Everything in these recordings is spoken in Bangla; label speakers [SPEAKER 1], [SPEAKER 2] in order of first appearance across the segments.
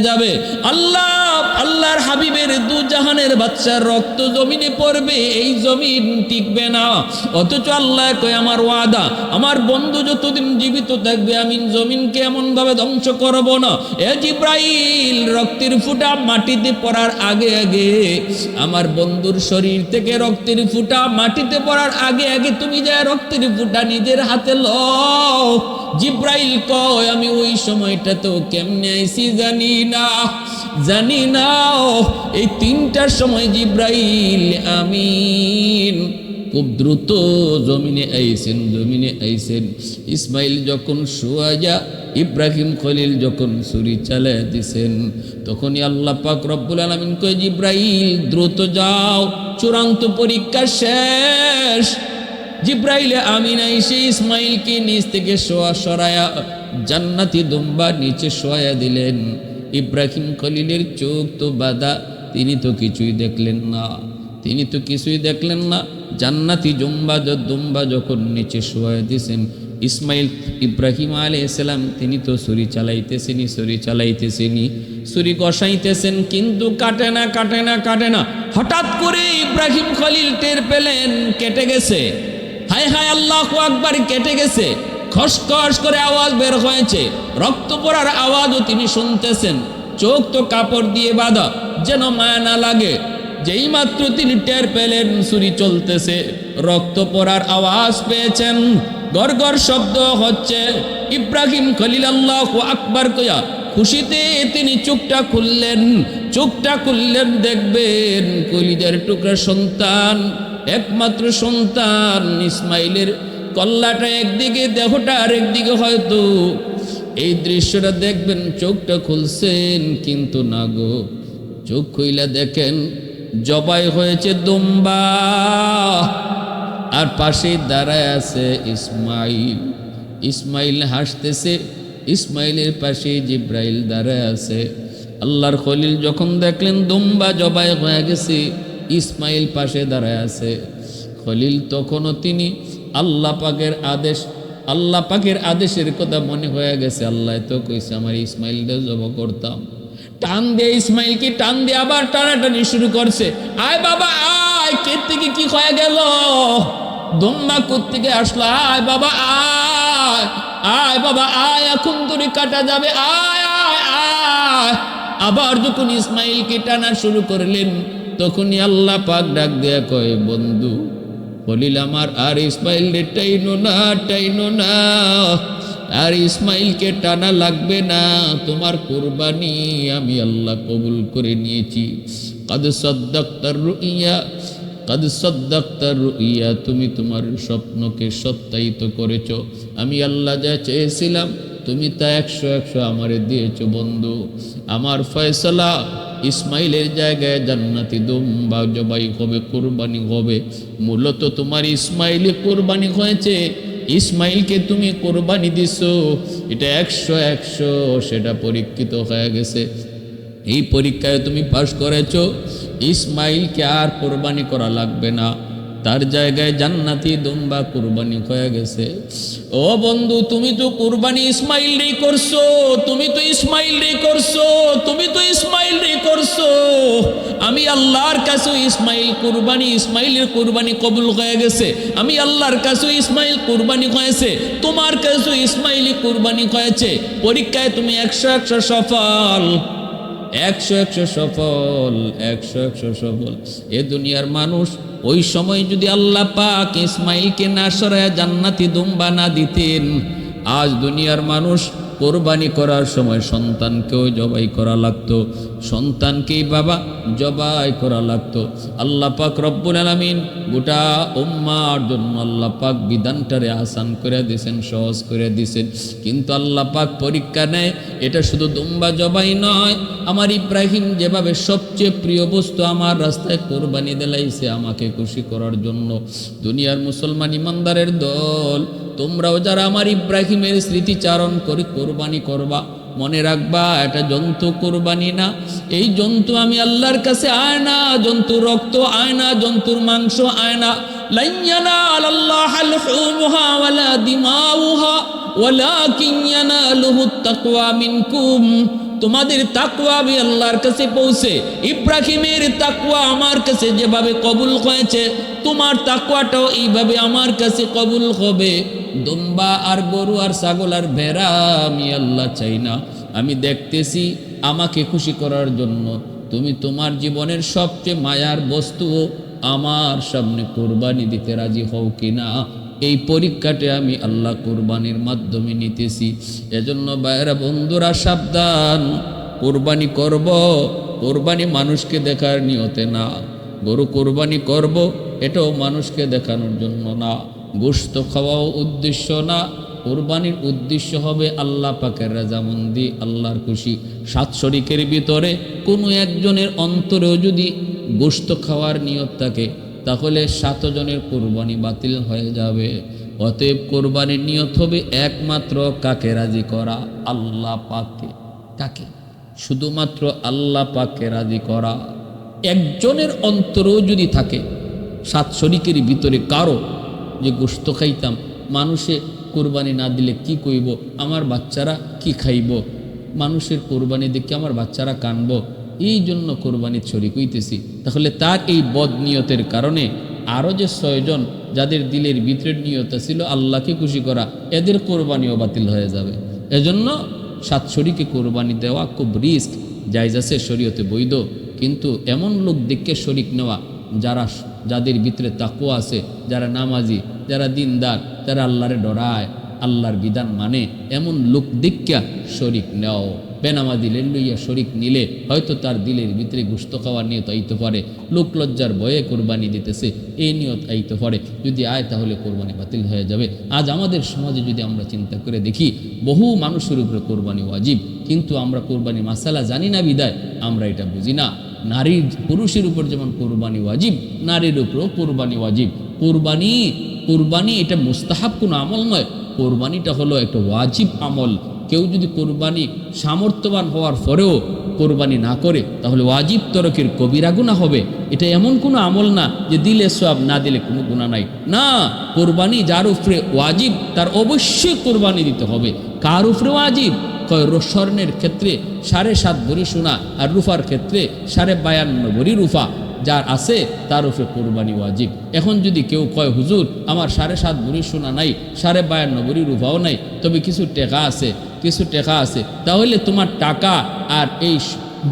[SPEAKER 1] যাবে। আল্লাহ আল্লাহর হাবিবের দু জাহানের বাচ্চার রক্ত জমিনে পড়বে, এই জমিন টিকবে না। অথচ আল্লাহ কয়, আমার ওয়াদা, আমার বন্ধু যতদিন জীবিত থাকবে, আমি জমিনকে এমন ভাবে ধ্বংস করব না। এ জিব্রাইল, রক্তের ফুটা মাটিতে পড়ার আগে আগে, আমার বন্ধুর শরীর থেকে রক্তের ফুটা মাটিতে পড়ার আগে আগে তুমি যা রক্তের ফুটা নিজের হাতে লও। জিব্রাইল কয়, আমি ওই সময়টা তো কেমনে আইসি জানি না, জানি না এই তিনটার সময় জিব্রাইল, আমিন। খুব দ্রুত জমিনে আইসেন জমিনে আইসেন ইসমাইল যখন শোয়া যা ইব্রাহিম খলিল যখন ছুরি চালায় দিছেন, তখনই আল্লাহ পাক রব্বুল আলমিন কয়, জিব্রাইল, দ্রুত যাও, চূড়ান্ত পরীক্ষা শেষ। জিব্রাইলে আমিনা এসে ইসমাইলকে নিচ থেকে শোয়া সরায়া জান্নাতি দুম্বা নিচে শোয়া দিলেন। ইব্রাহিম খলিলের চোখ তো বাদা তিনি তো কিছুই দেখলেন না। তিনি তো কিছুই দেখলেন না। জান্নাতি জুম্বা দুম্বা যখন নিচে শোয়া দিয়েছেন ইসমাইল ইব্রাহিম আলী ইসলাম তিনি তো ছুরি চালাইতেছেনি ছুরি চালাইতেছেনি ছুরি কষাইতেছেন, কিন্তু কাটে না কাটে না কাটে না। হঠাৎ করে ইব্রাহিম খলিল টের পেলেন, কেটে গেছে। হায় হায়, আল্লাহ আকবার, কেটে গেছে। খসখস করে আওয়াজ বের হয়েছে। রক্ত পড়ার আওয়াজও তিনি শুনতেছেন। চোখ তো কাপড় দিয়ে বাঁধা, যেন মায়া না লাগে। যেই মাত্র তিনি টের পেলেন ছুরি চলতেছে। রক্ত পড়ার আওয়াজ পেয়েছেন। গড়গড় শব্দ হচ্ছে। ইব্রাহিম খলিল আল্লাহ আকবার কয়া খুশিতে তিনি চোখটা খুললেন। চোখটা খুললেন, দেখবেন কলিজার টুকরা সন্তান, একমাত্র সন্তান ইসমাইলের কল্লাটা একদিকে, দেহটা আরেকদিকে হয়তো। এই দৃশ্যটা দেখবেন, চোখটা খুলছেন, কিন্তু না গো, চোখ খুইলা দেখেন, জবাই হয়েছে দুম্বা। আর পাশে দাঁড়ায় আছে ইসমাইল। ইসমাইল হাসতেছে, ইসমাইলের পাশে জিব্রাইল দাঁড়ায় আছে। আল্লাহর খলিল যখন দেখলেন দুম্বা জবাই হয়ে গেছে, ইসমাইল পাশে দাঁড়ায় আছে। খলিল তখনও তিনি আল্লাহ পাকের আদেশ, আল্লাহ পাকের আদেশের কথা মনে হয়ে গেছে। আল্লাহ তো কইছে, আমার ইসমাইলটা জব করতাম। টান দিয়ে ইসমাইল কি? টান দিয়ে আবার টানাটানি শুরু করছে। আয় বাবা, আয়, কে থেকে কি হয়ে গেল? দম্মা থেকে আসলো? আয় বাবা, আয় আয় বাবা, আয়, এখন তোরে কাটা যাবে। আয় আয় আয়। আবার যখন ইসমাইল ইসমাইলকে টানা শুরু করলেন, তখনই আল্লাহ পাক ডাক দেয়া কয়, বন্ধু বলিল, আমার আর ইসমাইল রে টাইনো না টাইনো না। আর ইসমাইলকে টানা লাগবে না। তোমার কোরবানি আমি আল্লাহ কবুল করে নিয়েছি। কদ সদ্দাক্তার রুইয়া, কদ সদ্দাক্তার রুইয়া, তুমি তোমার স্বপ্নকে সত্যায়িত করেছ। আমি আল্লাহ যা চেয়েছিলাম, তুমি তা একশো একশো আমারে দিয়েছ বন্ধু। আমার ফয়সলা ইসমাইলের জায়গায় জান্নাতি দুম্বা জবাই হবে কোরবানি হবে মূলত তোমার ইসমাইলে কোরবানি হয়েছে। ইসমাইলকে তুমি কোরবানি দিছো। এটা একশো একশো সেটা পরীক্ষিত হয়ে গেছে। এই পরীক্ষায় তুমি পাশ করেছ। ইসমাইলকে আর কোরবানি করা লাগবে না। তার জায়গায় জান্নাতি দুম্বা কুরবানি হয়ে গেছে। ও বন্ধু, তুমি তো কুরবানি ইসমাইল রে করছ, তুমি তো ইসমাইল রে করছ, তুমি তো ইসমাইল রে করছ। আমি আল্লাহর কাছে ইসমাইল কুরবানি, ইসমাইলের কুরবানি কবুল হয়ে গেছে। আমি আল্লাহর কাছে ইসমাইল কুরবানি হয়েছে, তোমার কাছে ইসমাইলি কুরবানি হয়েছে। পরীক্ষায় তুমি একশো একশো সফল। একশো একশো সফল, একশো একশো সফল। এ দুনিয়ার মানুষ, ওই সময় যদি আল্লাহ পাক ইসমাইলকে না সরায় জান্নাতি দুম্বা না দিতেন, আজ দুনিয়ার মানুষ কোরবানি করার সময় সন্তানকেও জবাই করা লাগতো। সন্তানকেই বাবা জবাই করা লাগতো। আল্লাহ পাক রব্বুল আলমিন গোটা উম্মার জন্য আল্লাহ পাক বিধানটারে আসান করে দিয়েছেন সহজ করে দিয়েছেন কিন্তু আল্লাহ পাক পরীক্ষা নেয়, এটা শুধু দুম্বা জবাই নয়। আমার ইব্রাহিম যেভাবে সবচেয়ে প্রিয় বস্তু আমার রাস্তায় কোরবানি দিলাইছে আমাকে খুশি করার জন্য। দুনিয়ার মুসলমান ইমানদারের দল তোমরাও যারা আমার ইব্রাহিমের স্মৃতিচারণ করে, কোরবানি করবা। মনে রাখবা, এটা জন্তু কোরবানি না। এই জন্তু আমি আল্লাহর কাছে আয় না জন্তুর রক্ত আয় না, জন্তুর মাংস আয় না। লাইয়ানা আল্লাহ তোমাদের তাকুয়া আমি আল্লাহর কাছে পৌঁছে, ইব্রাহিমের তাকুয়া আমার কাছে যেভাবে কবুল হয়েছে, তোমার তাকুয়াটাও এইভাবে আমার কাছে কবুল হবে। দুম্বা আর গরু আর ছাগল আর ভেড়া আমি আল্লাহ চাই না। আমি দেখতেছি আমাকে খুশি করার জন্য তুমি তোমার জীবনের সবচেয়ে মায়ার বস্তু আমার সামনে কোরবানি দিতে রাজি হও কিনা। এই পরীক্ষাটা আমি আল্লাহ কোরবানির মাধ্যমে নিতেছি। এজন্য বাইরা বন্ধুরা, সাবধান। কোরবানি করব, কোরবানি মানুষকে দেখার নিয়তে না। গরু কোরবানি করব, এটাও মানুষকে দেখানোর জন্য না। গোস্ত খাওয়াও উদ্দেশ্য না। কোরবানির উদ্দেশ্য হবে আল্লাহ পাকের রাজামন্দি আল্লাহর খুশি। সাত শরিকের ভিতরে কোনো একজনের অন্তরেও যদি গোস্ত খাওয়ার নিয়ত থাকে তাহলে সাতজনের কোরবানি বাতিল হয়ে যাবে। অতএব কোরবানির নিয়ত হবে একমাত্র কাকে রাজি করা? আল্লাহ পাকে কাকে? শুধুমাত্র আল্লাহ পাকে রাজি করা। একজনের অন্তরেও যদি থাকে, সাত শরিকের ভিতরে কারও যে গোস্ত খাইতাম মানুষে কোরবানি না দিলে কি কইব? আমার বাচ্চারা কি খাইব? মানুষের কোরবানি দেখে আমার বাচ্চারা কানব। এই জন্য কোরবানির শরিক হইতেছি। তাহলে তার এই বদ নিয়তের কারণে আরও যে ছয়জন যাদের দিলের ভিতরের নিয়ত ছিল আল্লাহকে খুশি করা, এদের কোরবানিও বাতিল হয়ে যাবে। এজন্য সাত শরিকে কোরবানি দেওয়া খুব রিস্ক। জায়জ আছে শরীয়তে বৈধ। কিন্তু এমন লোক দেখে শরিক নেওয়া, যারা যাদের ভিতরে তাকু আছে, যারা নামাজি, যারা দিনদার, যারা আল্লাহরে ডরায়, আল্লাহর বিধান মানে এমন লোক দেখা শরিক নেও বেনামা দিলে লইয়া শরিক নিলে হয়তো তার দিলের ভিতরে গুস্ত খাওয়ার নিয়ত আইতে পারে। লোক লজ্জার বয়ে কোরবানি দিতেছে, এই নিয়ত আইতে পারে। যদি আয় তাহলে কোরবানি বাতিল হয়ে যাবে। আজ আমাদের সমাজে যদি আমরা চিন্তা করে দেখি, বহু মানুষের উপরে কোরবানি ওয়াজিব, কিন্তু আমরা কোরবানি মাসালা জানি না বিদায়, আমরা এটা বুঝি না। নারীর পুরুষের উপর যেমন কোরবানি ওয়াজিব, নারীর উপরেও কোরবানি ওয়াজিব। কোরবানি কোরবানি এটা মুস্তাহাব কোনো আমল নয়। কোরবানিটা হলো একটা ওয়াজিব আমল। কেউ যদি কোরবানি সামর্থ্যবান হওয়ার পরেও কোরবানি না করে, তাহলে ওয়াজিব তরকের কবিরা গুণা হবে। এটা এমন কোনো আমল না যে দিলে সব না দিলে কোনো গুণা নাই। না, কোরবানি যার উপরে ওয়াজিব, তার অবশ্যই কোরবানি দিতে হবে। কার উপরে ওয়াজিব? কয় স্বর্ণের ক্ষেত্রে সাড়ে সাত ভরি সোনা আর রুফার ক্ষেত্রে সাড়ে বায়ান্ন ভরি রুফা। যার আছে, তার উপরে কোরবানি ওয়াজিব। এখন যদি কেউ কয়, হুজুর, আমার সাড়ে সাত বুড়ি সোনা নাই, সাড়ে বায়ান্ন বুড়ি রুফাও নাই, তবে কিছু টেকা আছে, কিছু টেকা আছে, তাহলে তোমার টাকা আর এই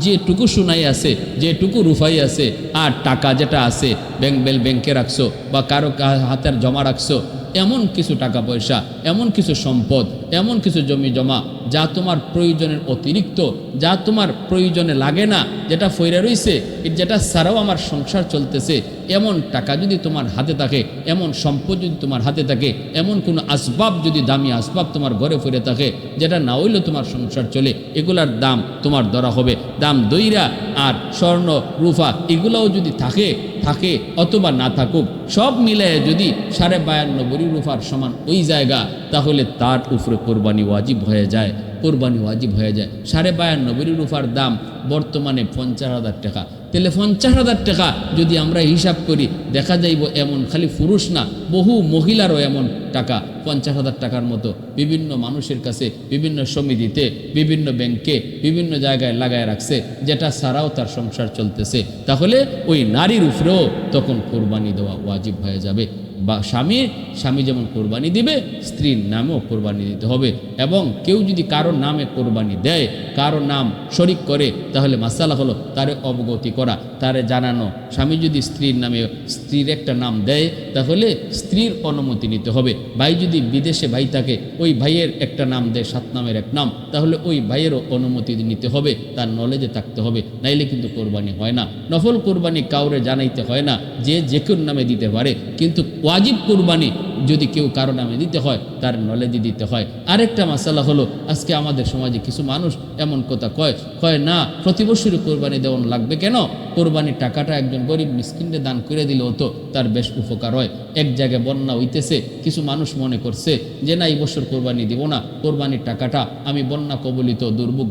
[SPEAKER 1] যে যেটুকু সোনাই আছে, যেটুকু রুফাই আছে, আর টাকা যেটা আছে, ব্যাংক বেল ব্যাংকে রাখছো বা কারও হাতের জমা রাখছো এমন কিছু টাকা পয়সা এমন কিছু সম্পদ, এমন কিছু জমি জমা যা তোমার প্রয়োজনের অতিরিক্ত, যা তোমার প্রয়োজনে লাগে না, যেটা ফইরা রয়েছে যেটা ছাড়াও আমার সংসার চলতেছে, এমন টাকা যদি তোমার হাতে থাকে, এমন সম্পদ যদি তোমার হাতে থাকে, এমন কোনো আসবাব যদি দামি আসবাব তোমার ঘরে ফিরে থাকে, যেটা না হইলেও তোমার সংসার চলে, এগুলার দাম তোমার ধরা হবে। দাম দইরা আর স্বর্ণ, রুফা এগুলাও যদি থাকে থাকে অথবা না থাকুক, সব মিলিয়ে যদি সাড়ে বায়ান্ন বড়ি রুফার সমান ওই জায়গা, তাহলে তার উপরে কোরবানি ওয়াজিব হয়ে যায়, কোরবানি ওয়াজিব হয়ে যায়। সাড়ে বায়ান্ন বড়ি রুফার দাম বর্তমানে পঞ্চাশ হাজার টাকা। তাহলে পঞ্চাশ হাজার টাকা যদি আমরা হিসাব করি, দেখা যাইব এমন খালি পুরুষ না, বহু মহিলারও এমন টাকা, পঞ্চাশ হাজার টাকার মতো। বিভিন্ন মানুষের কাছে, বিভিন্ন সমিতিতে, বিভিন্ন ব্যাংকে, বিভিন্ন জায়গায় লাগায় রাখছে, যেটা ছাড়াও তার সংসার চলতেছে। তাহলে ওই নারীর উপরেও তখন কোরবানি দেওয়া ওয়াজিব হয়ে যাবে। বা স্বামীর স্বামী যেমন কোরবানি দিবে, স্ত্রীর নামেও কোরবানি দিতে হবে। এবং কেউ যদি কারোর নামে কোরবানি দেয় কারও নাম শরিক করে, তাহলে মাসালা হলো তারে অবগতি করা, তারে জানানো। স্বামী যদি স্ত্রীর নামে, স্ত্রীর একটা নাম দেয়, তাহলে স্ত্রীর অনুমতি নিতে হবে। ভাই যদি বিদেশে ভাই থাকে, ওই ভাইয়ের একটা নাম দেয়, সাত নামের এক নাম, তাহলে ওই ভাইয়েরও অনুমতি নিতে হবে, তার নলেজে থাকতে হবে। নাইলে কিন্তু কোরবানি হয় না। নফল কোরবানি কাউরে জানাইতে হয় না, যে যে কেউ নামে দিতে পারে। কিন্তু ওয়াজিব কোরবানি যদি কেউ কারও নামে দিতে হয়, তার নলেজে দিতে হয়। আরেকটা মাসালা হলো, আজকে আমাদের সমাজে কিছু মানুষ এমন কথা কয় কয়, না, প্রতি বছরই কোরবানি দেওয়ান লাগবে কেন? কোরবানির টাকাটা একজন গরিব মিসকিনকে দান করে দিলে হতো তার বেশ উপকার হয়। এক জায়গায় বন্যা হইতেছে, কিছু মানুষ মনে করছে যে, না, এই বছর কোরবানি দিব না, কোরবানির টাকাটা আমি বন্যা কবলিত দুর্ভোগ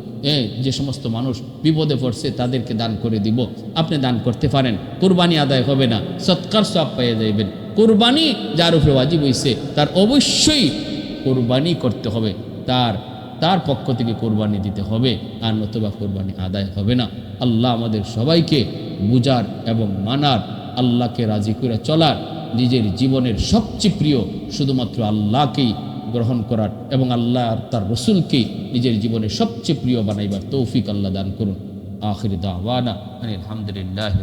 [SPEAKER 1] যে সমস্ত মানুষ বিপদে পড়ছে তাদেরকে দান করে দিব। আপনি দান করতে পারেন, কোরবানি আদায় হবে না, সৎকার সব পেয়ে যাইবেন। কোরবানি যার উপরে ওয়াজিব হইছে, তার অবশ্যই কোরবানি করতে হবে। তার তার পক্ষ থেকে কোরবানি দিতে হবে, আর নতুবা কোরবানি আদায় হবে না। আল্লাহ আমাদের সবাইকে বুজার এবং মানার, আল্লাহকে রাজি করে চলার নিজের জীবনের সবচেয়ে প্রিয় শুধুমাত্র আল্লাহকেই গ্রহণ করার এবং আল্লাহ তার রসুলকেই নিজের জীবনের সবচেয়ে প্রিয় বানাইবার তৌফিক আল্লাহ দান করুন। আখির দাওয়ানা আলহামদুলিল্লাহ।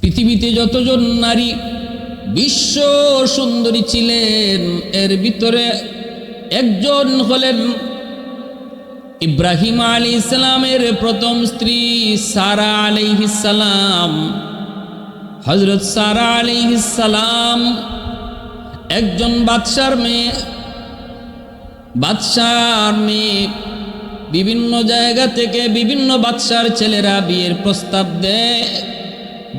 [SPEAKER 1] পৃথিবীতে যতজন নারী বিশ্ব সুন্দরী ছিলেন। এর ভিতরে একজন হলেন ইব্রাহিম আলী ইসলামের প্রথম স্ত্রী সারা আলাইহিসালাম হজরত সারা আলাইহিসালাম একজন বাদশার মেয়ে। বাদশার মেয়ে বিভিন্ন জায়গা থেকে বিভিন্ন বাদশার ছেলেরা বিয়ের প্রস্তাব দেয়।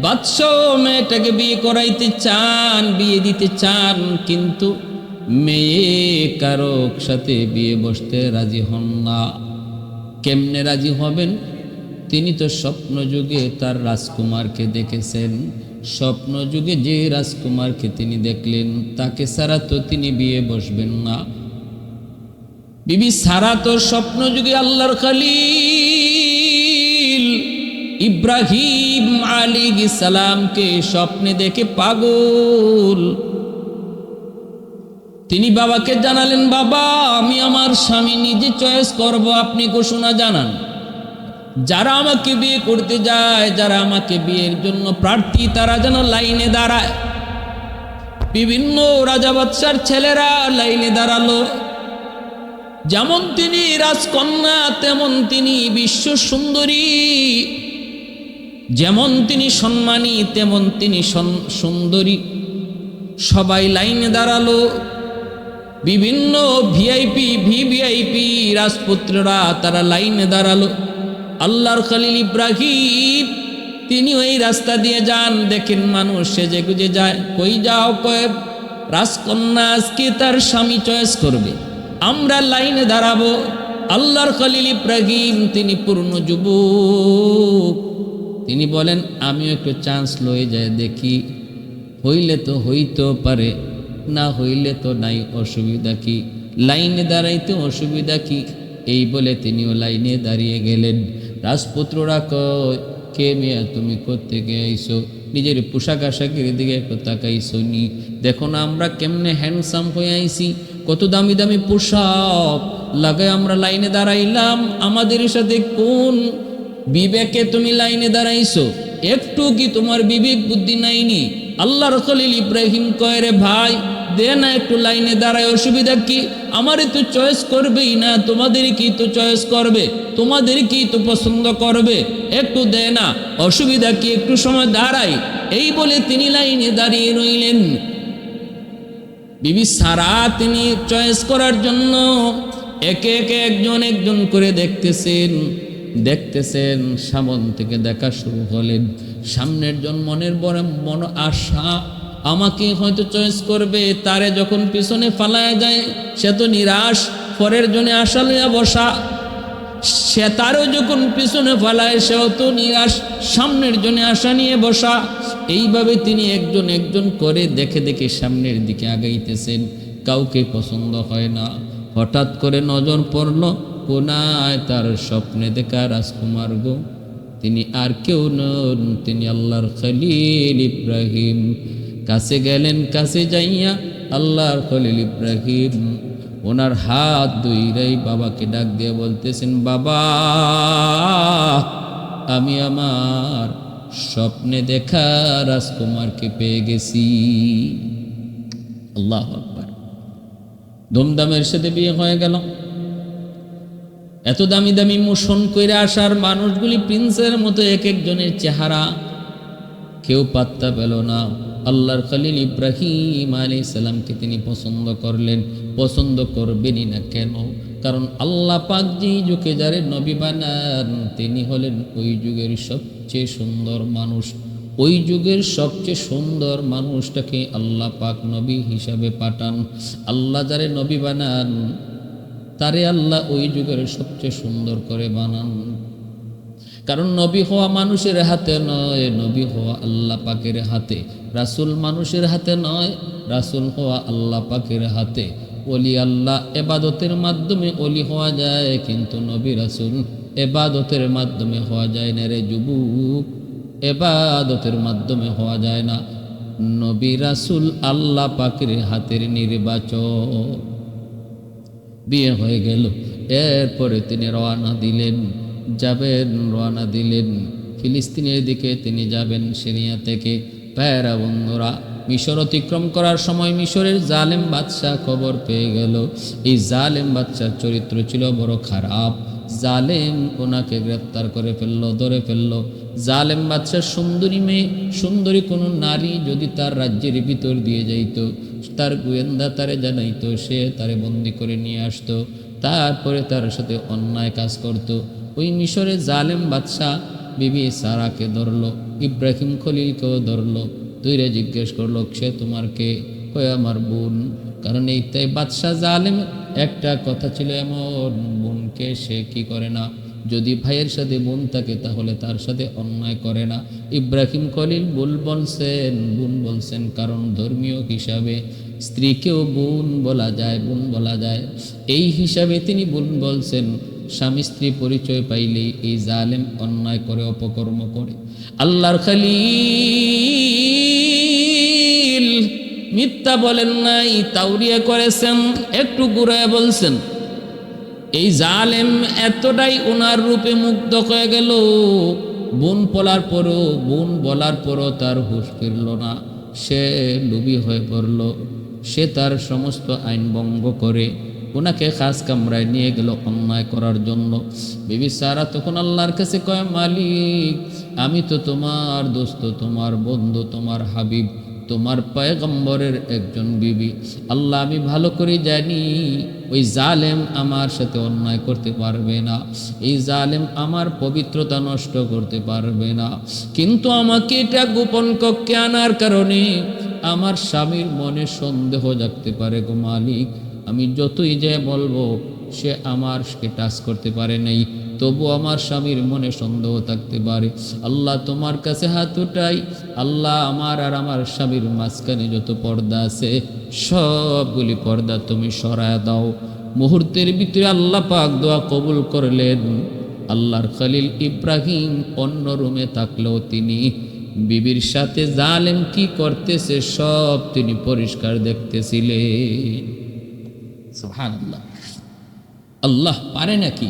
[SPEAKER 1] বাদশাহ মেয়েটাকে বিয়ে করাইতে চান, বিয়ে দিতে চান, কিন্তু মেয়ে কারোর সাথে বিয়ে বসতে রাজি হন না। কেমনে রাজি হবেন? তিনি তো স্বপ্ন যুগে তার রাজকুমারকে দেখেছেন। স্বপ্ন যুগে যে রাজকুমারকে তিনি দেখলেন, তাকে ছাড়া তো তিনি বিয়ে বসবেন না। বিবি সারা তো স্বপ্ন যুগে আল্লাহর খালিল। ইব্রাহিম আলী সালামকে স্বপ্নে দেখে পাগল। তিনি বাবাকে জানালেন, বাবা, আমি আমার স্বামী নিজে চয়েস করব, আপনি ঘোষণা জানান। যারা আমাকে বিয়ে করতে যায়, যারা আমাকে বিয়ের জন্য প্রার্থী, তারা যেন লাইনে দাঁড়ায়। বিভিন্ন রাজা বাদশার ছেলেরা লাইনে দাঁড়াল। যেমন তিনি রাজকন্যা, তেমন তিনি বিশ্ব সুন্দরী। যেমন তিনি সম্মানী, তেমন তিনি সুন্দরী। সবাই লাইনে দাঁড়াল। বিভিন্ন ভিআইপি ভিভিআইপি রাজপুত্ররা তারা লাইনে দাঁড়াল। আল্লাহর খালিল ইব্রাহিম তিনি ওই রাস্তা দিয়ে যান। দেখেন মানুষ সেজে গুজে যায়। কই যাও কয়ে, রাজকন্যা আজকে তার স্বামী চয়েস করবে। আমরা লাইনে দাঁড়াবো। আল্লাহর খালিল ইব্রাহিম, তিনি পূর্ণ যুবক। তিনি বলেন, আমিও একটু চান্স লয়ে যায় দেখি হইলে তো হইতেও পারে, না হইলে তো নাই, অসুবিধা কি? লাইনে দাঁড়াইতে অসুবিধা কি? এই বলে তিনিও লাইনে দাঁড়িয়ে গেলেন। রাজপুত্ররা কে মেয়া, তুমি কোত্থেকে আইসো নিজের পোশাক আশাকের দিকে একটু তাকাইছো নি। দেখো না, আমরা কেমনে হ্যান্ডসাম হয়ে আইছি। কত দামি দামি পোশাক। লাগায় আমরা লাইনে দাঁড়াইলাম। আমাদের সাথে কোন বিবেকে তুমি লাইনে দাঁড়াইছো। একটু কি তোমার বিবেক বুদ্ধি নাইনি? আল্লাহ রসলিল ইব্রাহিম কয়, রে ভাই, দে না একটু লাইনে দাঁড়ায়, অসুবিধা কি? আমারে তো চয়েস করবেই না, তোমাদের কি তো চয়েস করবে? তোমাদের কি তো পছন্দ করবে? একটু দে না, অসুবিধা কি? একটু সময় দাঁড়াই। এই বলে তিনি লাইনে দাঁড়িয়ে রইলেন। বিবি সারা তিনি চয়েস করার জন্য একে একে একজন একজন করে দেখতেছেন। দেখতেছেন, সামন থেকে দেখা শুরু হলেন। সামনের জন মনের বড় মন আশা, আমাকে হয়তো চয়েস করবে। তারে যখন পিছনে ফালায় যায়, সে তো নিরাশ, পরের জনে আশা লইয়া বসা। সে তারও যখন পিছনে ফালায়, সেও তো নিরাশ, সামনের জন্য আশা নিয়ে বসা। এইভাবে তিনি একজন একজন করে দেখে দেখে সামনের দিকে আগাইতেছেন। কাউকে পছন্দ হয় না। হঠাৎ করে নজর পড়ল কোনায় তার স্বপ্নে দেখা রাজকুমার গো। তিনি আর কেউ নন, তিনি আল্লাহর খলিল ইব্রাহিম। কাছে গেলেন, কাছে যাইয়া আল্লাহর খলিল ইব্রাহিম। ওনার হাত দুইরাই বাবাকে ডাক দিয়ে বলতেছেন, বাবা, আমি আমার স্বপ্নে দেখা রাজকুমারকে পেয়ে গেছি। আল্লাহ আকবার। ধুমধামের সাথে বিয়ে হয়ে গেল। এত দামি দামি মোশন করে আসার মানুষগুলি প্রিন্সের মতো এক একজনের চেহারা। কেউ পাত্তা পেল না। আল্লাহর খালিল ইব্রাহিম আলী সালামকে তিনি পছন্দ করলেন। পছন্দ করবেনই না কেন? কারণ আল্লাহ পাক যেই যুগে যারে নবী বানান, তিনি হলেন ওই যুগের সবচেয়ে সুন্দর মানুষ। ওই যুগের সবচেয়ে সুন্দর মানুষটাকে আল্লাহ পাক নবী হিসাবে পাঠান। আল্লাহ যারে নবী বানান তারে আল্লাহ ওই যুগের সবচেয়ে সুন্দর করে বানান। কারণ নবী হওয়া মানুষের হাতে নয়, নবী হওয়া আল্লাহ পাকের হাতে। রাসুল মানুষের হাতে নয়, রাসুল হওয়া আল্লাহ পাকের হাতে। অলি আল্লাহ এবাদতের মাধ্যমে অলি হওয়া যায়, কিন্তু নবী রাসুল এবাদতের মাধ্যমে হওয়া যায় না রে যুবক। এবাদতের মাধ্যমে হওয়া যায় না। নবী রাসুল আল্লাহ পাকের হাতের নির্বাচন বিয়ে হয়ে গেল। এরপরে তিনি রওনা দিলেন। যাবেন, রওনা দিলেন। ফিলিস্তিনের দিকে তিনি যাবেন সিরিয়া থেকে। প্যারা বন্ধুরা, মিশর অতিক্রম করার সময় মিশরের জালেম বাদশাহ খবর পেয়ে গেল। এই জালেম বাদশার চরিত্র ছিল বড় খারাপ। জালেম ওনাকে গ্রেপ্তার করে ফেলল, ধরে ফেলল। জালেম বাদশার সুন্দরী মেয়ে, সুন্দরী কোনো নারী যদি তার রাজ্যের ভিতর দিয়ে যাইতো। তার গোয়েন্দা তারে জানাইতো, সে তারে বন্দি করে নিয়ে আসতো। তারপরে তার সাথে অন্যায় কাজ করত। ওই মিশরে জালেম বাদশাহ বিবি সারাকে ধরলো, ইব্রাহিম খলিলকেও ধরলো। দুইরে জিজ্ঞেস করল, সে তোমার কে? আমার বোন। কারণ এই তাই বাদশাহ জালেম, একটা কথা ছিল এমন, বোনকে সে কি করে না? যদি ভাইয়ের সাথে বোন থাকে, তাহলে তার সাথে অন্যায় করে না। ইব্রাহিম কলিল বুল বলছেন, বোন বলছেন, কারণ ধর্মীয় হিসাবে স্ত্রীকেও বোন বলা যায়, বোন বলা যায়। এই হিসাবে তিনি বোন বলছেন, স্বামী স্ত্রী পরিচয় পাইলেই এই জালেম অন্যায় করে, অপকর্ম করে। আল্লাহর খালি মিথ্যা বলেন নাই তাউরিয়া করেছেন, একটু ঘুরায় বলছেন। এই জালেম এতটাই ওনার রূপে মুগ্ধ হয়ে গেল। বোন বলার পরও, বোন বলার পরও তার হুশ ফিরল না। সে লুবি হয়ে পড়ল। সে তার সমস্ত আইন ভঙ্গ করে ওনাকে খাস কামরায় নিয়ে গেল অন্যায় করার জন্য। বিবি সারা তখন আল্লাহর কাছে কয়, মালিক, আমি তো তোমার দোস্ত, তোমার বন্ধু, তোমার হাবিব তোমার পয়গম্বরের একজন বিবি। আল্লাহ, আমি ভালো করে জানি, ওই জালেম আমার সাথে অন্যায় করতে পারবে না। এই জালেম আমার পবিত্রতা নষ্ট করতে পারবে না। কিন্তু আমাকে এটা গোপন কক্ষে আনার কারণে আমার স্বামীর মনে সন্দেহ জাগতে পারে গো মালিক। আমি যতই যে বলব, সে আমার টাচ করতে পারে নাই। তবু আমার স্বামীর মনে সন্দেহ থাকতে পারে। আল্লাহ তোমার কাছে হাত উঠাই, আল্লাহ আমার আর আমার স্বামীর মাঝখানে যত পর্দা আছে, সবগুলি পর্দা তুমি সরায় দাও। মুহূর্তের ভিতরে আল্লাহ পাক দোয়া কবুল করলেন। আল্লাহর খলিল ইব্রাহিম অন্য রুমে থাকলেও তিনি বিবির সাথে জালেম কি করতেছে সব তিনি পরিষ্কার দেখতেছিলেন। সুবহানাল্লাহ। আল্লাহ পারে নাকি?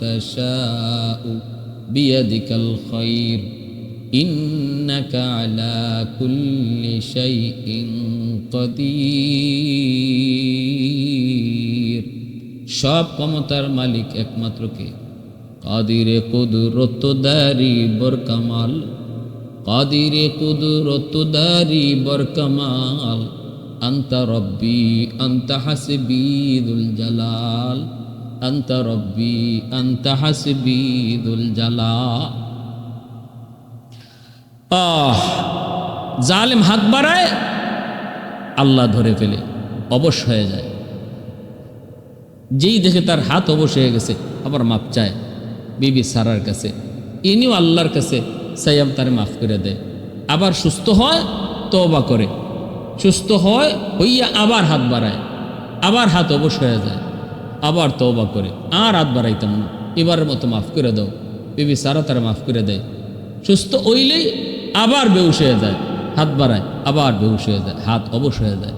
[SPEAKER 1] تشاء بيدك الخير إنك على كل شيء قدير সব ক্ষমতার মালিক একমাত্র কে কাদিরে কুদরত দারি বরকামাল কাদিরে কুদরত দারি বরকামাল أنت ربي أنت حسبي ذو الجلال আন্তা রব্বি, আন্তা হাসবি দুল জালা আহ, জালেম হাত বাড়ায়, আল্লাহ ধরে ফেলে, অবশ হয়ে যায়। যেই দেখে তার হাত অবশ হয়ে গেছে, আবার মাপ চায়, বিবি সারার কাছে, ইনিও আল্লাহর কাছে সাইয়াম তারে মাফ করে দেয়। আবার সুস্থ হয় তবা করে। সুস্থ হয়, হইয়া আবার হাত বাড়ায়, আবার হাত অবশ হয়ে যায়। আবার তওবা করে। আর হাত বাড়াইতাম না এবারের মতো মাফ করে দাও। বিবি সারা তারা মাফ করে দেয়। সুস্থ হইলেই আবার বেউস হয়ে যায়। হাত বাড়ায়, আবার বেউস হয়ে যায়। হাত অবশ হয়ে যায়।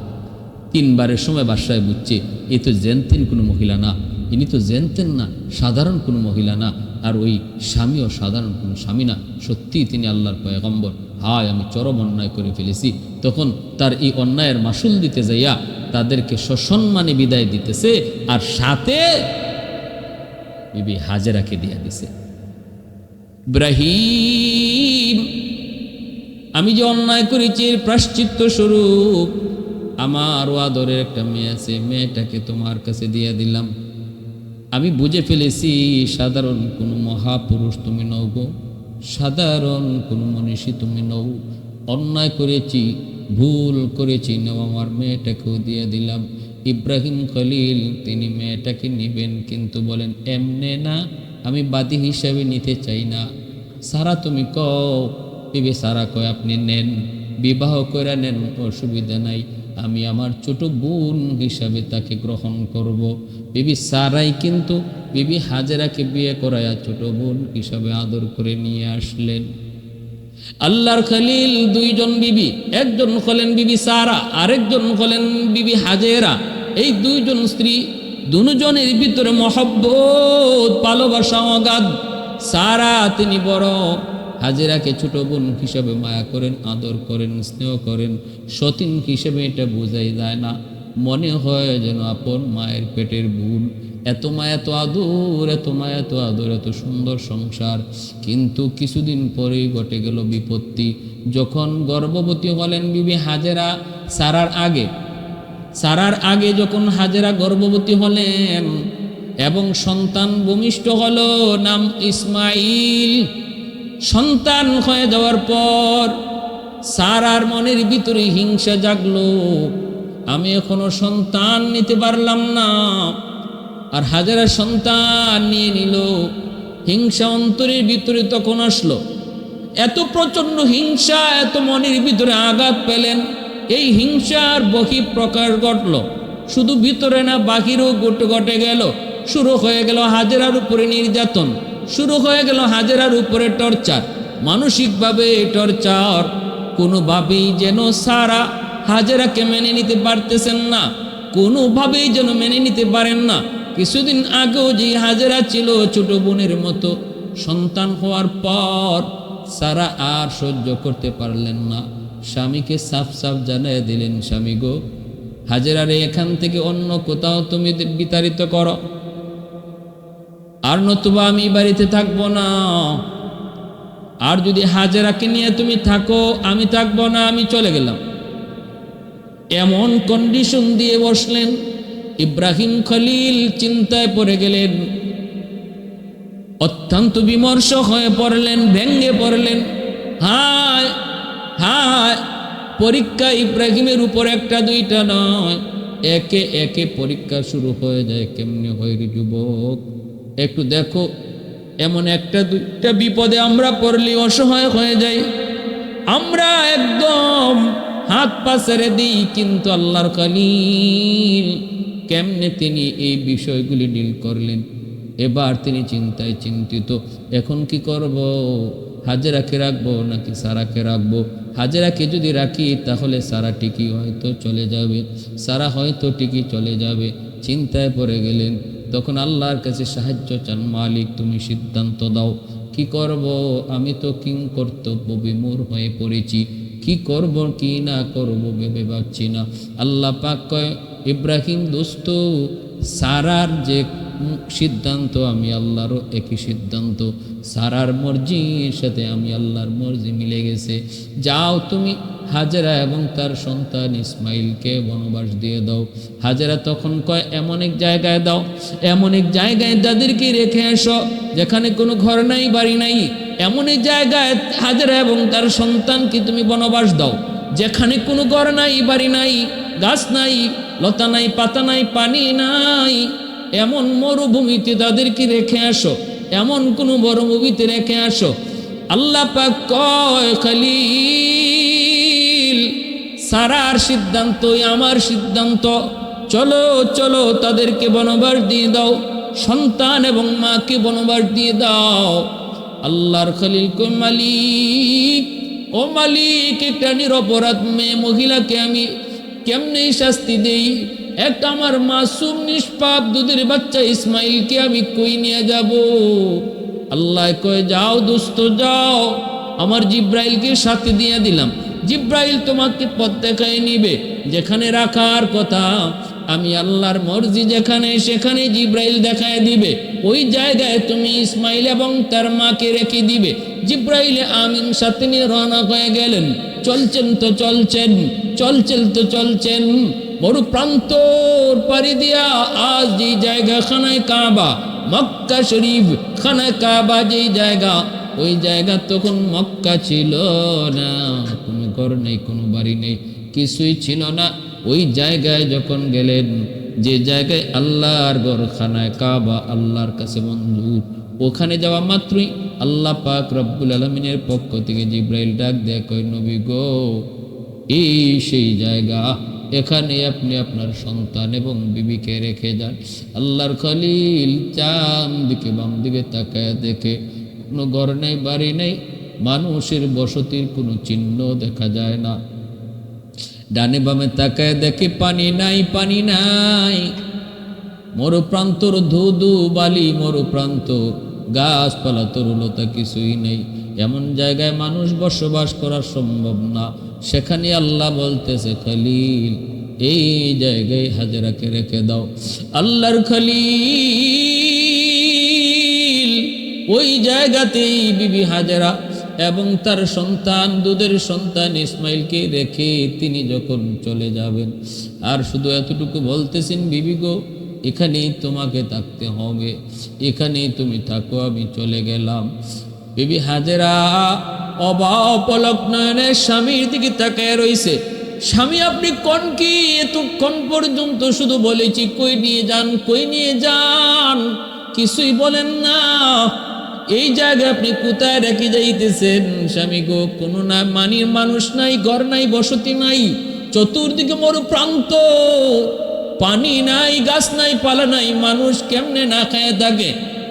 [SPEAKER 1] তিনবারের সময় বাসায় বুঝছে, এ তো জেনতেন কোনো মহিলা না। ইনি তো জেনতেন না, সাধারণ কোনো মহিলা না। আর ওই স্বামীও সাধারণ কোনো স্বামী না। সত্যিই তিনি আল্লাহর পয়গম্বর। হায়, আমি চরম অন্যায় করে ফেলেছি। তখন তার এই অন্যায়ের মাসুল দিতে যাইয়া তাদেরকে সসম্মানে বিদায় দিতেছে আর সাথে বিবি হাজেরাকে দিয়া দিছে। ইব্রাহিম, আমি যে অন্যায় করেছি প্রাশ্চিত্য স্বরূপ আমারও আদরের একটা মেয়ে আছে, মেয়েটাকে তোমার কাছে দিয়ে দিলাম। আমি বুঝে ফেলেছি, সাধারণ কোনো মহাপুরুষ তুমি নও গো, সাধারণ কোনো মনীষী তুমি নও। অন্যায় করেছি ভুল করেছি। নেও আমার মেয়েটাকেও দিয়ে দিলাম। ইব্রাহিম খলিল, তিনি মেয়েটাকে নেবেন, কিন্তু বলেন, এমনে না, আমি বাদী হিসাবে নিতে চাই না। সারা তুমি কও, বিবি সারা কয়, আপনি নেন। বিবাহ করে নেন, অসুবিধা নাই। আমি আমার ছোট বোন হিসাবে তাকে গ্রহণ করব। বিবি সারাই কিন্তু বিবি হাজেরাকে বিয়ে করায়া ছোট বোন হিসাবে আদর করে নিয়ে আসলেন। আল্লাহর খলিল দুইজন বিবি, একজন হলেন বিবি সারা, আরেকজন হলেন বিবি হাজেরা। এই দুইজন স্ত্রী দুজনের ভিতরে মহব্বত, ভালোবাসা, অগাধ। সারা তিনি বড়। হাজেরাকে ছোট বোন হিসেবে মায়া করেন, আদর করেন, স্নেহ করেন। সতীন হিসেবে এটা বোঝাই যায় না। মনে হয় যেন আপন মায়ের পেটের বোন। এত মায়া, এত আদর, এত মায়া, এত আদর, এত সুন্দর সংসার। কিন্তু কিছুদিন পরেই ঘটে গেল বিপত্তি। যখন গর্ভবতী হলেন বিবি হাজেরা, সারার আগে। সারার আগে যখন হাজেরা গর্ভবতী হলেন এবং সন্তান ভূমিষ্ঠ হলো, নাম ইসমাইল। সন্তান হয়ে যাওয়ার পর সারার মনের ভিতরে হিংসা জাগলো। আমি এখনও সন্তান নিতে পারলাম না। আর হাজারা সন্তান নিয়ে নিল। হিংসা অন্তরের ভিতরে তখন আসলো। এত প্রচণ্ড হিংসা, এত মনের ভিতরে আঘাত পেলেন। এই হিংসার বহি প্রকাশ ঘটল। শুধু ভিতরে না, বাহিরও গোটে ঘটে গেল। শুরু হয়ে গেল হাজেরার উপরে নির্যাতন। শুরু হয়ে গেল হাজেরার উপরে টর্চার। মানসিকভাবে টর্চার কোনোভাবেই যেন সারা হাজেরাকে মেনে নিতে পারতেছেন না। কোনোভাবেই যেন মেনে নিতে পারেন না। কিছুদিন আগেও যে হাজেরা ছিল ছোট বোনের মতো, সন্তান হওয়ার পর সারা আর সহ্য করতে পারলেন না। স্বামীকে সাফ সাফ জানিয়ে দিলেন, স্বামী গো, হাজেরারে এখান থেকে অন্য কোথাও তুমি বিতাড়িত করো। আর নতুবা আমি বাড়িতে থাকব না। আর যদি হাজেরাকে নিয়ে তুমি থাকো, আমি থাকব না, আমি চলে গেলাম। এমন কন্ডিশন দিয়ে বসলেন। ইব্রাহিম খলিল চিন্তায় পড়ে গেলেন। অত্যন্ত বিমর্ষ হয়ে পড়লেন ভেঙ্গে পড়লেন। হায় হায়, পরীক্ষা ইব্রাহিমের উপর একটা দুইটা নয়। একে একে পরীক্ষা শুরু হয়ে যায়, কেমনি হয় যুবক? একটু দেখো, এমন একটা দুইটা বিপদে আমরা পড়লে, অসহায় হয়ে যাই। আমরা একদম হাত পা ছেড়ে দিই, কিন্তু আল্লাহর কালিল কেমনে তিনি এই বিষয়গুলি ডিল করলেন? এবার তিনি চিন্তায় চিন্তিত। এখন কি করব? হাজেরাকে রাখব নাকি সারাকে রাখব? হাজেরাকে যদি রাখি, তাহলে সারা টিকি হয়তো চলে যাবে। সারা হয়তো টিকি চলে যাবে। চিন্তায় পড়ে গেলেন। তখন আল্লাহর কাছে সাহায্য চান, মালিক, তুমি সিদ্ধান্ত দাও। কি করব? আমি তো কিং কর্তব্য বিমূর হয়ে পড়েছি। কি করব, কি না করব ভেবে পাচ্ছি না। আল্লাহ পাক কয় ইব্রাহিম দোস্ত, সারার যে সিদ্ধান্ত, আমি আল্লাহরও একই সিদ্ধান্ত। সারার মর্জির সাথে আমি আল্লাহর মর্জি মিলে গেছে। যাও তুমি হাজেরা এবং তার সন্তান ইসমাইলকে বনবাস দিয়ে দাও। হাজেরা তখন কয়, এমন এক জায়গায় দাও, এমন এক জায়গায় যাদেরকে রেখে এসো যেখানে কোনো ঘর নাই, বাড়ি নাই। এমন এক জায়গায় হাজেরা এবং তার সন্তানকে তুমি বনবাস দাও, যেখানে কোনো ঘর নাই, বাড়ি নাই, গাছ নাই লতা নাই, পাতা নাই, পানি নাই। এমন মরুভূমিতে তাদেরকে রেখে আসো, এমন কোনো মরুভূমিতে রেখে আসো। আল্লাহ পাক কয়, খালিল, সারার সিদ্ধান্তই আমার সিদ্ধান্ত। চলো চলো, তাদেরকে বনবাস দিয়ে দাও, সন্তান এবং মাকে বনবাস দিয়ে দাও। আল্লাহর খলিল কই মালিক, ও মালিক, একটা নিরপরাধ মেয়ে মহিলাকে আমি কেমনে শাস্তি দেই? একটা আমার মাসুম নিষ্পাপ দুধের বাচ্চা ইসমাইলকে আমি কই নিয়ে যাব? আল্লাহ কয়ে, যাও দোস্ত, যাও। আমার জিব্রাইলকে সাথে দিয়ে দিলাম। জিব্রাইল তোমাকে পথ দেখায় নিবে, যেখানে রাখার কথা। আমি আল্লাহর মর্জি যেখানে, সেখানে জিব্রাইল দেখায় দিবে। ওই জায়গায় তুমি ইসমাইল এবং তার মাকে রেখে দিবে। জিব্রাইল আমিন সাথে নিয়ে রওনা হয়ে গেলেন। চলছেন তো চলছেন চলছেন তো চলছেন। মরু প্রান্তর পাড়ি দিয়া আজ যেই জায়গা খানায় কাবা, মক্কা শরীফ খানায় কাবা যেই জায়গা, ওই জায়গা তখন মক্কা ছিল না। কোনো ঘর নেই, কোনো বাড়ি নেই, কিছুই ছিল না। ওই জায়গায় যখন গেলেন, যে জায়গায় আল্লাহর ঘর খানায় কাবা, আল্লাহর কাছে মঞ্জুর ওখানে যাওয়া মাত্রই আল্লাহ পাক রব্বুল আলমিনের পক্ষ থেকে জিব্রাইল ডাক কই নবী গো, এই সেই জায়গা, এখানে আপনি আপনার সন্তান এবং বিবিকে রেখে যান। আল্লাহর খলিল চান দিকে বাম দিকে তাকায় দেখে কোনো ঘর নেই, বাড়ি নেই, মানুষের বসতির কোনো চিহ্ন দেখা যায় না। ডানে বামে তাকায় দেখে পানি নাই পানি নাই। মরু প্রান্তর ধুধু বালি মরু প্রান্ত গাছপালা তরুলতা কিছুই নেই। এমন জায়গায় মানুষ বসবাস করা সম্ভব না। সেখানে আল্লাহ বলতেছে, খলিল, এই জায়গায় হাজরাকে রেখে দাও। আল্লাহর খলিল, ওই জায়গাতেই বিবি হাজরা এবং তার সন্তান, দুধের সন্তান ইসমাইলকে রেখে তিনি যখন চলে যাবেন। আর শুধু এতটুকু বলতেছেন, বিবি গো এখানেই তোমাকে থাকতে হবে। এখানেই তুমি থাকো, আমি চলে গেলাম। বিবি হাজেরা অবা অপলক নয়নের স্বামীর দিকে তাকায় রইছে। স্বামী, আপনি কোন কি? এতক্ষণ পর্যন্ত শুধু বলেছি, কই নিয়ে যান, কই নিয়ে যান? কিছুই বলেন না। এই জায়গায় আপনি কোথায় রেখে যাইতেছেন? স্বামী গো, কোনো না মানির মানুষ নাই, ঘর নাই, বসতি নাই, চতুর্দিকে মরু প্রান্ত পানি নাই, গাছ নাই, পালা নাই, মানুষ কেমনে না খেয়ে থাকে?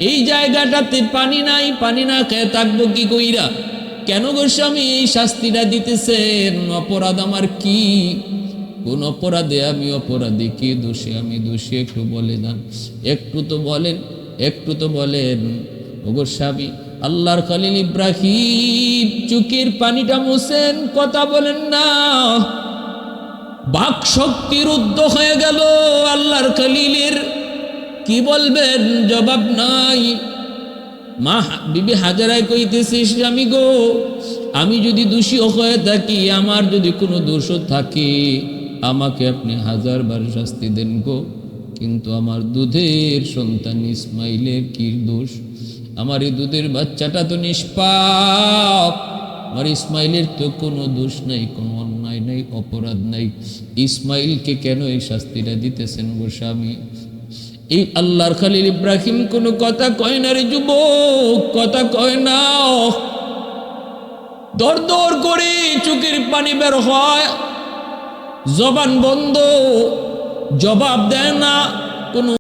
[SPEAKER 1] এই জায়গাটাতে পানি নাই, পানি না খেয়ে থাকব কি কইরা? কেন গোস্বামী এই শাস্তিটা দিতেছেন? অপরাধ আমার কি? কোন অপরাধে আমি অপরাধী, কি দোষী আমি দোষী? একটু বলে দেন একটু তো বলেন, একটু তো বলেন। গোস্বামী আল্লাহর খালিল ইব্রাহিম, চুকির পানিটা মুছেন, কথা বলেন না। বাক শক্তি রুদ্ধ হয়ে গেল আল্লাহর খালিলের। কি বলবেন? জবাব নাই। মা, বিবি হাজারায় কইতেছিস, আমি গো, আমি যদি দোষী হয়ে থাকি, আমার যদি কোনো দোষ থাকে, আমাকে আপনি হাজার বার শাস্তি দেন গো। কিন্তু আমার দুধের সন্তান ইসমাইলের কি দোষ? আমার এই দুধের বাচ্চাটা তো নিষ্পাপ, আমার ইসমাইলের তো কোনো দোষ নাই, কোনো নাই, অপরাধ নাই। ইসমাইলকে কেন এই শাস্তিটা দিতেছেন গোস্বামী এই আল্লাহর খালিল ইব্রাহিম কোনো কথা কয় না রে যুবক, কথা কয় না। দর দর করে চোখের পানি বের হয়, জবান বন্ধ, জবাব দেয় না, কোনো